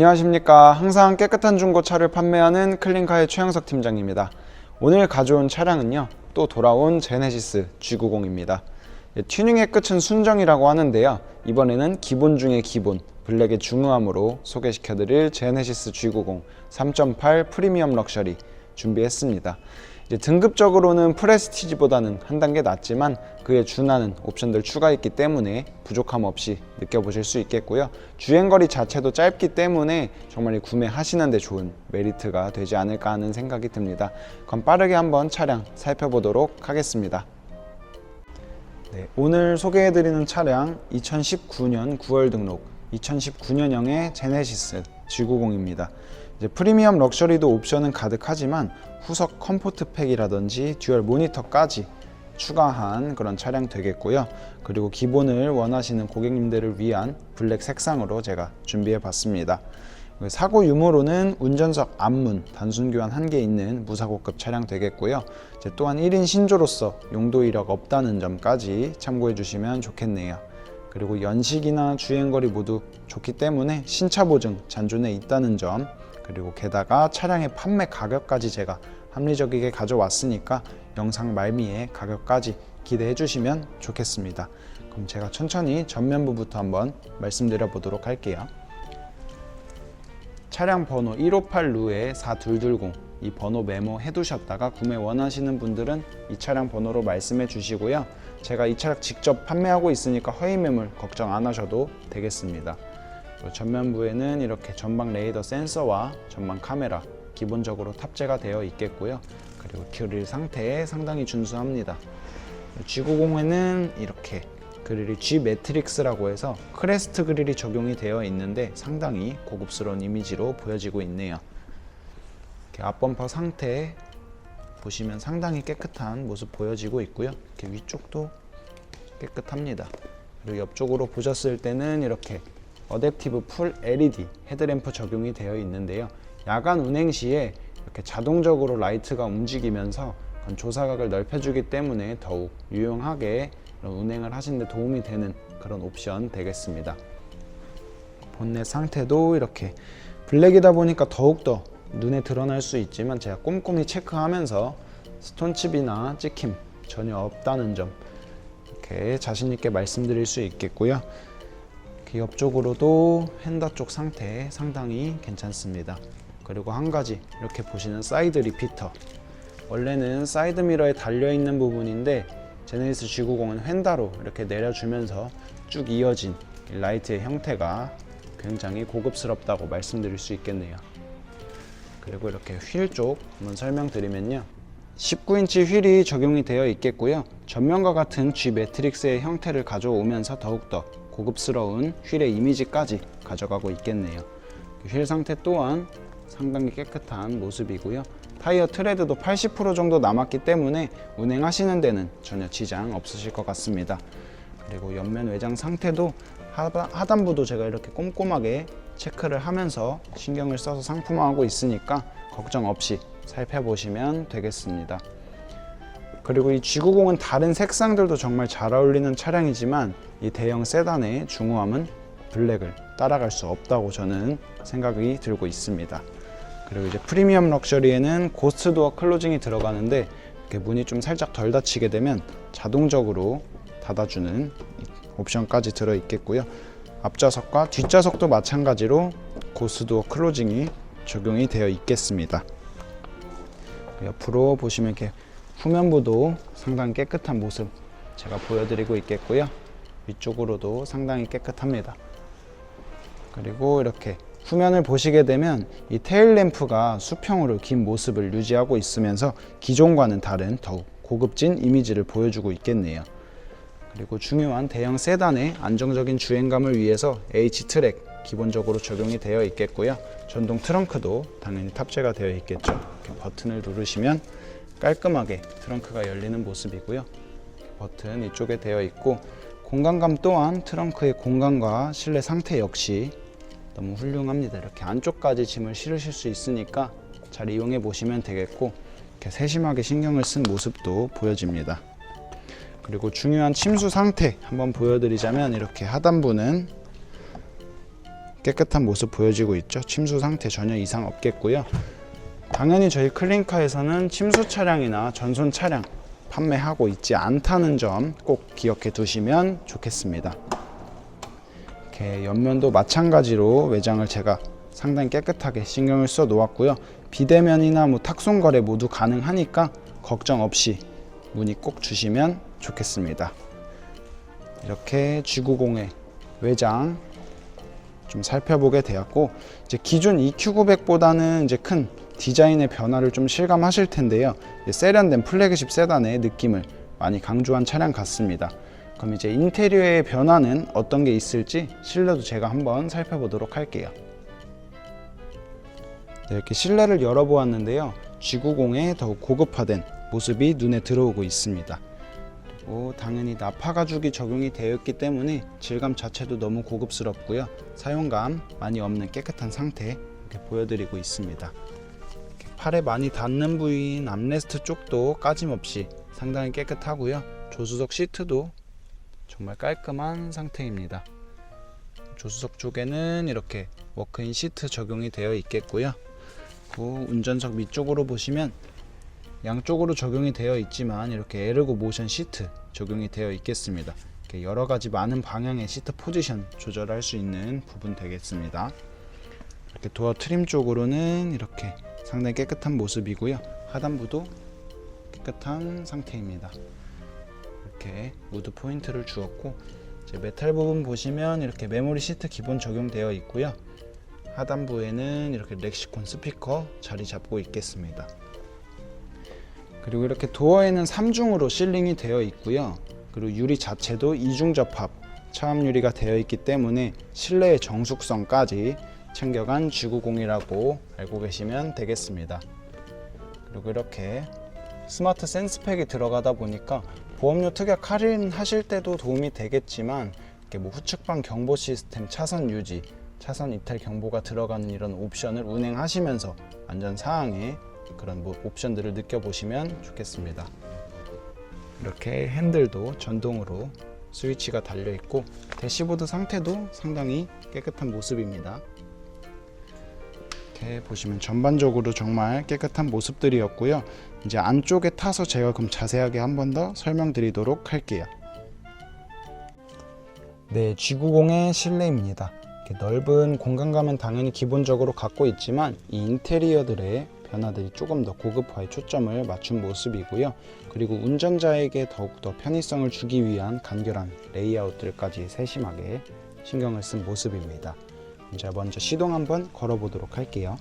안녕하십니까. 항상 깨끗한 중고차를 판매하는 클린카의 최영석 팀장입니다. 오늘 가져온 차량은요, 또 돌아온 제네시스 G90입니다. 예, 튜닝의 끝은 순정이라고 하는데요. 이번에는 기본 중의 기본, 블랙의 중후함으로 소개시켜드릴 제네시스 G90 3.8 프리미엄 럭셔리 준비했습니다. 이제 등급적으로는 프레스티지보다는 한 단계 낮지만 그에 준하는 옵션들 추가했기 때문에 부족함 없이 느껴보실 수 있겠고요. 주행거리 자체도 짧기 때문에 정말 구매하시는데 좋은 메리트가 되지 않을까 하는 생각이 듭니다. 그럼 빠르게 한번 차량 살펴보도록 하겠습니다. 네, 오늘 소개해드리는 차량 2019년 9월 등록 2019년형의 제네시스 G90입니다. 이제 프리미엄 럭셔리도 옵션은 가득하지만 후석 컴포트 팩이라든지 듀얼 모니터까지 추가한 그런 차량 되겠고요. 그리고 기본을 원하시는 고객님들을 위한 블랙 색상으로 제가 준비해 봤습니다. 사고 유무로는 운전석 앞문 단순 교환 한 개 있는 무사고급 차량 되겠고요. 이제 또한 1인 신조로서 용도 이력 없다는 점까지 참고해 주시면 좋겠네요. 그리고 연식이나 주행거리 모두 좋기 때문에 신차 보증 잔존에 있다는 점 그리고 게다가 차량의 판매 가격까지 제가 합리적이게 가져왔으니까 영상 말미에 가격까지 기대해 주시면 좋겠습니다. 그럼 제가 천천히 전면부부터 한번 말씀드려 보도록 할게요. 차량 번호 158 루에 4220 이 번호 메모해 두셨다가 구매 원하시는 분들은 이 차량 번호로 말씀해 주시고요. 제가 이 차량 직접 판매하고 있으니까 허위 매물 걱정 안 하셔도 되겠습니다. 그리고 전면부에는 이렇게 전방 레이더 센서와 전방 카메라 기본적으로 탑재가 되어 있겠고요. 그리고 그릴 상태에 상당히 준수합니다. G90에는 이렇게 그릴이 G 매트릭스라고 해서 크레스트 그릴이 적용이 되어 있는데 상당히 고급스러운 이미지로 보여지고 있네요. 앞범퍼 상태 보시면 상당히 깨끗한 모습 보여지고 있고요. 이렇게 위쪽도 깨끗합니다. 그리고 옆쪽으로 보셨을 때는 이렇게 어댑티브 풀 LED 헤드램프 적용이 되어 있는데요. 야간 운행 시에 이렇게 자동적으로 라이트가 움직이면서 조사각을 넓혀주기 때문에 더욱 유용하게 운행을 하시는 데 도움이 되는 그런 옵션 되겠습니다. 본넷 상태도 이렇게 블랙이다 보니까 더욱더 눈에 드러날 수 있지만 제가 꼼꼼히 체크하면서 스톤칩이나 찍힘 전혀 없다는 점 이렇게 자신 있게 말씀드릴 수 있겠고요. 옆쪽으로도 핸더 쪽 상태 상당히 괜찮습니다. 그리고 한 가지 이렇게 보시는 사이드 리피터 원래는 사이드 미러에 달려 있는 부분인데 제네시스 G90은 휀다로 이렇게 내려주면서 쭉 이어진 이 라이트의 형태가 굉장히 고급스럽다고 말씀드릴 수 있겠네요. 그리고 이렇게 휠 쪽 한번 설명드리면요. 19인치 휠이 적용이 되어 있겠고요. 전면과 같은 G 매트릭스의 형태를 가져오면서 더욱더 고급스러운 휠의 이미지까지 가져가고 있겠네요. 휠 상태 또한 상당히 깨끗한 모습이고요. 타이어 트레드도 80% 정도 남았기 때문에 운행하시는 데는 전혀 지장 없으실 것 같습니다. 그리고 옆면 외장 상태도 하단부도 제가 이렇게 꼼꼼하게 체크를 하면서 신경을 써서 상품화하고 있으니까 걱정 없이 살펴보시면 되겠습니다. 그리고 이 G90은 다른 색상들도 정말 잘 어울리는 차량이지만 이 대형 세단의 중후함은 블랙을 따라갈 수 없다고 저는 생각이 들고 있습니다. 그리고 이제 프리미엄 럭셔리에는 고스트 도어 클로징이 들어가는데 이렇게 문이 좀 살짝 덜 닫히게 되면 자동적으로 닫아주는 옵션까지 들어 있겠고요. 앞좌석과 뒷좌석도 마찬가지로 고스트 도어 클로징이 적용이 되어 있겠습니다. 옆으로 보시면 이렇게 후면부도 상당히 깨끗한 모습 제가 보여드리고 있겠고요. 위쪽으로도 상당히 깨끗합니다. 그리고 이렇게 후면을 보시게 되면 이 테일 램프가 수평으로 긴 모습을 유지하고 있으면서 기존과는 다른 더욱 고급진 이미지를 보여주고 있겠네요. 그리고 중요한 대형 세단의 안정적인 주행감을 위해서 H-트랙 기본적으로 적용이 되어 있겠고요. 전동 트렁크도 당연히 탑재가 되어 있겠죠. 버튼을 누르시면 깔끔하게 트렁크가 열리는 모습이고요. 버튼 이쪽에 되어 있고 공간감 또한 트렁크의 공간과 실내 상태 역시 너무 훌륭합니다. 이렇게 안쪽까지 짐을 실으실 수 있으니까 잘 이용해 보시면 되겠고 이렇게 세심하게 신경을 쓴 모습도 보여집니다. 그리고 중요한 침수 상태 한번 보여드리자면 이렇게 하단부는 깨끗한 모습 보여지고 있죠. 침수 상태 전혀 이상 없겠고요. 당연히 저희 클린카에서는 침수 차량이나 전손 차량 판매하고 있지 않다는 점 꼭 기억해 두시면 좋겠습니다. 이렇게 옆면도 마찬가지로 외장을 제가 상당히 깨끗하게 신경을 써 놓았고요. 비대면이나 뭐 탁송 거래 모두 가능하니까 걱정 없이 문의 꼭 주시면 좋겠습니다. 이렇게 G90의 외장 좀 살펴보게 되었고 이제 기존 EQ900보다는 이제 큰 디자인의 변화를 좀 실감하실 텐데요. 세련된 플래그십 세단의 느낌을 많이 강조한 차량 같습니다. 그럼 이제 인테리어의 변화는 어떤 게 있을지 실내도 제가 한번 살펴보도록 할게요. 네, 이렇게 실내를 열어보았는데요. G90의 더욱 고급화된 모습이 눈에 들어오고 있습니다. 그리고 당연히 나파 가죽이 적용이 되어 있기 때문에 질감 자체도 너무 고급스럽고요. 사용감 많이 없는 깨끗한 상태 이렇게 보여드리고 있습니다. 팔에 많이 닿는 부위인 암레스트 쪽도 까짐없이 상당히 깨끗하고요. 조수석 시트도 정말 깔끔한 상태입니다. 조수석 쪽에는 이렇게 워크인 시트 적용이 되어 있겠고요. 그 운전석 밑쪽으로 보시면 양쪽으로 적용이 되어 있지만 이렇게 에르고 모션 시트 적용이 되어 있겠습니다. 이렇게 여러 가지 많은 방향의 시트 포지션 조절할 수 있는 부분 되겠습니다. 이렇게 도어 트림 쪽으로는 이렇게 상당히 깨끗한 모습이고요. 하단부도 깨끗한 상태입니다. 이렇게 무드 포인트를 주었고 메탈 부분 보시면 이렇게 메모리 시트 기본 적용되어 있고요. 하단부에는 이렇게 렉시콘 스피커 자리 잡고 있겠습니다. 그리고 이렇게 도어에는 3중으로 실링이 되어 있고요. 그리고 유리 자체도 이중 접합 차암 유리가 되어 있기 때문에 실내의 정숙성까지 챙겨간 G90이라고 알고 계시면 되겠습니다. 그리고 이렇게 스마트 센스팩이 들어가다 보니까 보험료 특약 할인 하실 때도 도움이 되겠지만 이렇게 뭐 후측방 경보 시스템 차선 유지, 차선 이탈 경보가 들어가는 이런 옵션을 운행하시면서 안전 사항에 그런 뭐 옵션들을 느껴보시면 좋겠습니다. 이렇게 핸들도 전동으로 스위치가 달려 있고 대시보드 상태도 상당히 깨끗한 모습입니다. 이렇게 보시면 전반적으로 정말 깨끗한 모습들이었고요. 이제 안쪽에 타서 제가 그럼 자세하게 한 번 더 설명드리도록 할게요. 네, G90의 실내입니다. 넓은 공간감은 당연히 기본적으로 갖고 있지만 이 인테리어들의 변화들이 조금 더 고급화에 초점을 맞춘 모습이고요. 그리고 운전자에게 더욱더 편의성을 주기 위한 간결한 레이아웃들까지 세심하게 신경을 쓴 모습입니다. 이제 먼저 시동 한번 걸어 보도록 할게요.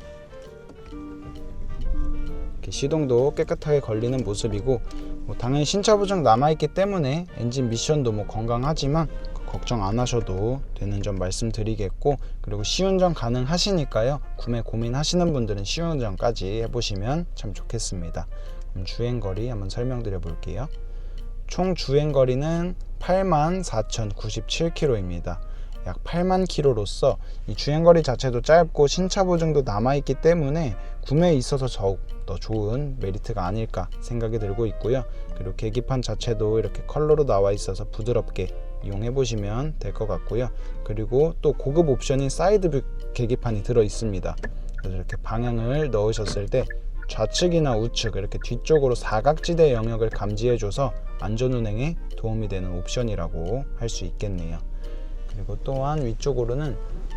이렇게 시동도 깨끗하게 걸리는 모습이고 뭐 당연히 신차 보정 남아있기 때문에 엔진 미션도 뭐 건강하지만 걱정 안 하셔도 되는 점 말씀드리겠고 그리고 시운전 가능하시니까요. 구매 고민하시는 분들은 시운전까지 해보시면 참 좋겠습니다. 주행거리 한번 설명드려 볼게요. 총 주행거리는 84,097km입니다 약 8만 킬로로서 이 주행거리 자체도 짧고 신차 보증도 남아있기 때문에 구매에 있어서 더욱 더 좋은 메리트가 아닐까 생각이 들고 있고요 그리고 계기판 자체도 이렇게 컬러로 나와 있어서 부드럽게 이용해 보시면 될 것 같고요. 그리고 또 고급 옵션인 사이드뷰 계기판이 들어 있습니다. 그래서 이렇게 방향을 넣으셨을 때 좌측이나 우측 이렇게 뒤쪽으로 사각지대 영역을 감지해줘서 안전운행에 도움이 되는 옵션이라고 할 수 있겠네요. 그리고 또한 위쪽으로는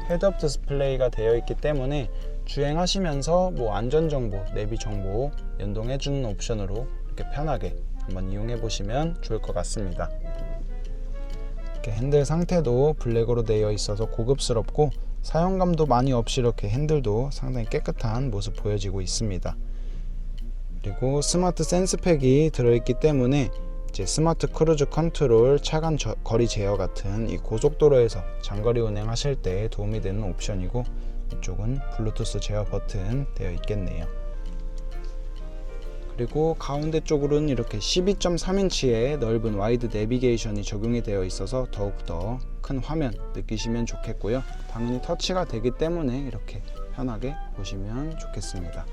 헤드업 디스플레이가 되어 있기 때문에 주행하시면서 뭐 안전 정보, 내비 정보 연동해 주는 옵션으로 이렇게 편하게 한번 이용해 보시면 좋을 것 같습니다. 이렇게 핸들 상태도 블랙으로 되어 있어서 고급스럽고 사용감도 많이 없이 이렇게 핸들도 상당히 깨끗한 모습 보여지고 있습니다. 그리고 스마트 센스팩이 들어있기 때문에 이제 스마트 크루즈 컨트롤, 차간 저, 거리 제어 같은 이 고속도로에서 장거리 운행하실 때 도움이 되는 옵션이고 이쪽은 블루투스 제어 버튼 되어 있겠네요. 그리고 가운데 쪽으로는 이렇게 12.3인치의 넓은 와이드 내비게이션이 적용이 되어 있어서 더욱더 큰 화면 느끼시면 좋겠고요. 당연히 터치가 되기 때문에 이렇게 편하게 보시면 좋겠습니다.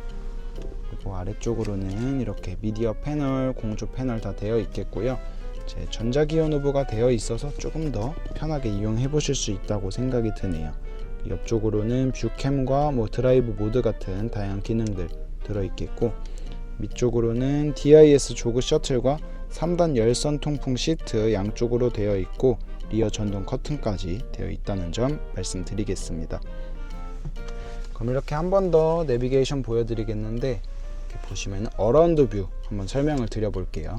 그리고 아래쪽으로는 이렇게 미디어 패널, 공조 패널 다 되어 있겠고요. 제 전자기어 노브가 되어 있어서 조금 더 편하게 이용해 보실 수 있다고 생각이 드네요. 옆쪽으로는 뷰캠과 뭐 드라이브 모드 같은 다양한 기능들 들어 있겠고 밑쪽으로는 DIS 조그 셔틀과 3단 열선 통풍 시트 양쪽으로 되어 있고 리어 전동 커튼까지 되어 있다는 점 말씀드리겠습니다. 그럼 이렇게 한 번 더 내비게이션 보여드리겠는데 보시면 어라운드 뷰 한번 설명을 드려볼게요.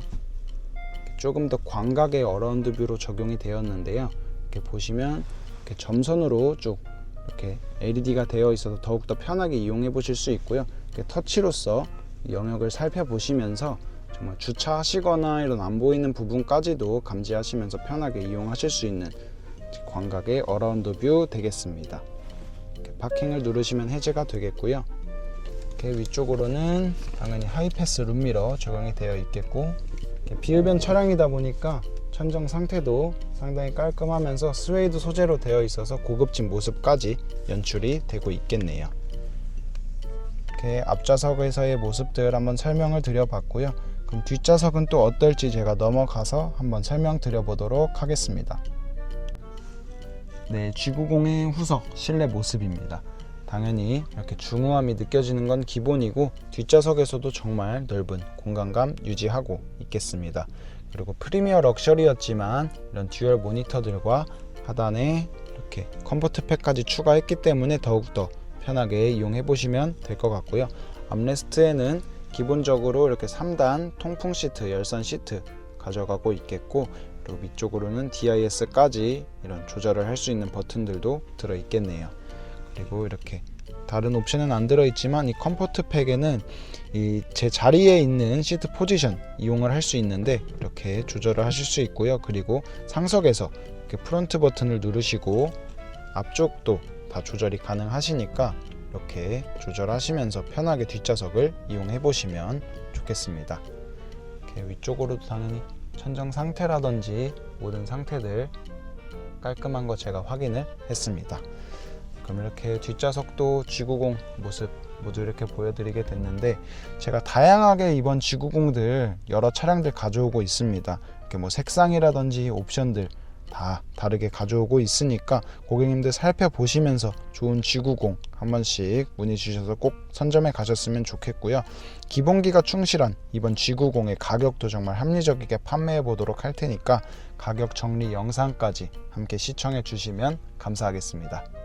조금 더 광각의 어라운드 뷰로 적용이 되었는데요. 이렇게 보시면 이렇게 점선으로 쭉 이렇게 LED가 되어 있어서 더욱더 편하게 이용해 보실 수 있고요. 이렇게 터치로서 영역을 살펴보시면서 정말 주차하시거나 이런 안 보이는 부분까지도 감지하시면서 편하게 이용하실 수 있는 광각의 어라운드 뷰 되겠습니다. 이렇게 파킹을 누르시면 해제가 되겠고요. 이렇게 위쪽으로는 당연히 하이패스 룸미러 적용이 되어 있겠고 비흡연 차량이다 보니까 천정 상태도 상당히 깔끔하면서 스웨이드 소재로 되어 있어서 고급진 모습까지 연출이 되고 있겠네요. 이렇게 앞좌석에서의 모습들 한번 설명을 드려봤고요. 그럼 뒷좌석은 또 어떨지 제가 넘어가서 한번 설명드려 보도록 하겠습니다. 네, G90의 후석 실내 모습입니다. 당연히 이렇게 중후함이 느껴지는 건 기본이고 뒷좌석에서도 정말 넓은 공간감 유지하고 있겠습니다. 그리고 프리미어 럭셔리였지만 이런 듀얼 모니터들과 하단에 이렇게 컴포트 팩까지 추가했기 때문에 더욱더 편하게 이용해 보시면 될 것 같고요. 암레스트에는 기본적으로 이렇게 3단 통풍 시트, 열선 시트 가져가고 있겠고 그리고 위쪽으로는 DIS까지 이런 조절을 할 수 있는 버튼들도 들어 있겠네요. 그리고 이렇게 다른 옵션은 안 들어 있지만 이 컴포트 팩에는 이 제 자리에 있는 시트 포지션 이용을 할 수 있는데 이렇게 조절을 하실 수 있고요. 그리고 상석에서 이렇게 프론트 버튼을 누르시고 앞쪽도 다 조절이 가능하시니까 이렇게 조절하시면서 편하게 뒷좌석을 이용해 보시면 좋겠습니다. 이렇게 위쪽으로도 당연히 천정 상태라든지 모든 상태들 깔끔한 거 제가 확인을 했습니다. 그럼 이렇게 뒷좌석도 G90 모습 모두 이렇게 보여드리게 됐는데 제가 다양하게 이번 G90들 여러 차량들 가져오고 있습니다. 이렇게 뭐 색상이라든지 옵션들 다 다르게 가져오고 있으니까 고객님들 살펴보시면서 좋은 G90 한 번씩 문의 주셔서 꼭 선점해 가셨으면 좋겠고요. 기본기가 충실한 이번 G90의 가격도 정말 합리적이게 판매해 보도록 할 테니까 가격 정리 영상까지 함께 시청해 주시면 감사하겠습니다.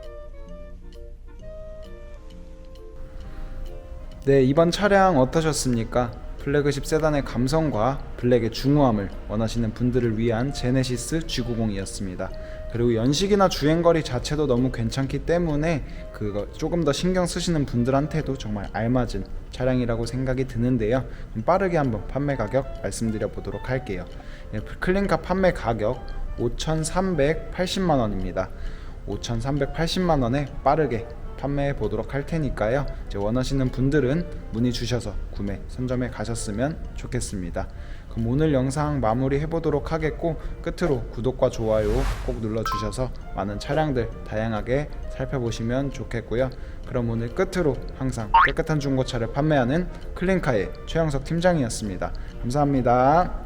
네, 이번 차량 어떠셨습니까? 플래그십 세단의 감성과 블랙의 중후함을 원하시는 분들을 위한 제네시스 G90이었습니다. 그리고 연식이나 주행거리 자체도 너무 괜찮기 때문에 그거 조금 더 신경 쓰시는 분들한테도 정말 알맞은 차량이라고 생각이 드는데요. 빠르게 한번 판매 가격 말씀드려 보도록 할게요. 예, 클린카 판매 가격 5,380만 원입니다. 5,380만 원에 빠르게 판매해 보도록 할 테니까요. 원하시는 분들은 문의 주셔서 구매 선점해 가셨으면 좋겠습니다. 그럼 오늘 영상 마무리 해보도록 하겠고 끝으로 구독과 좋아요 꼭 눌러 주셔서 많은 차량들 다양하게 살펴보시면 좋겠고요. 그럼 오늘 끝으로 항상 깨끗한 중고차를 판매하는 클린카의 최영석 팀장이었습니다. 감사합니다.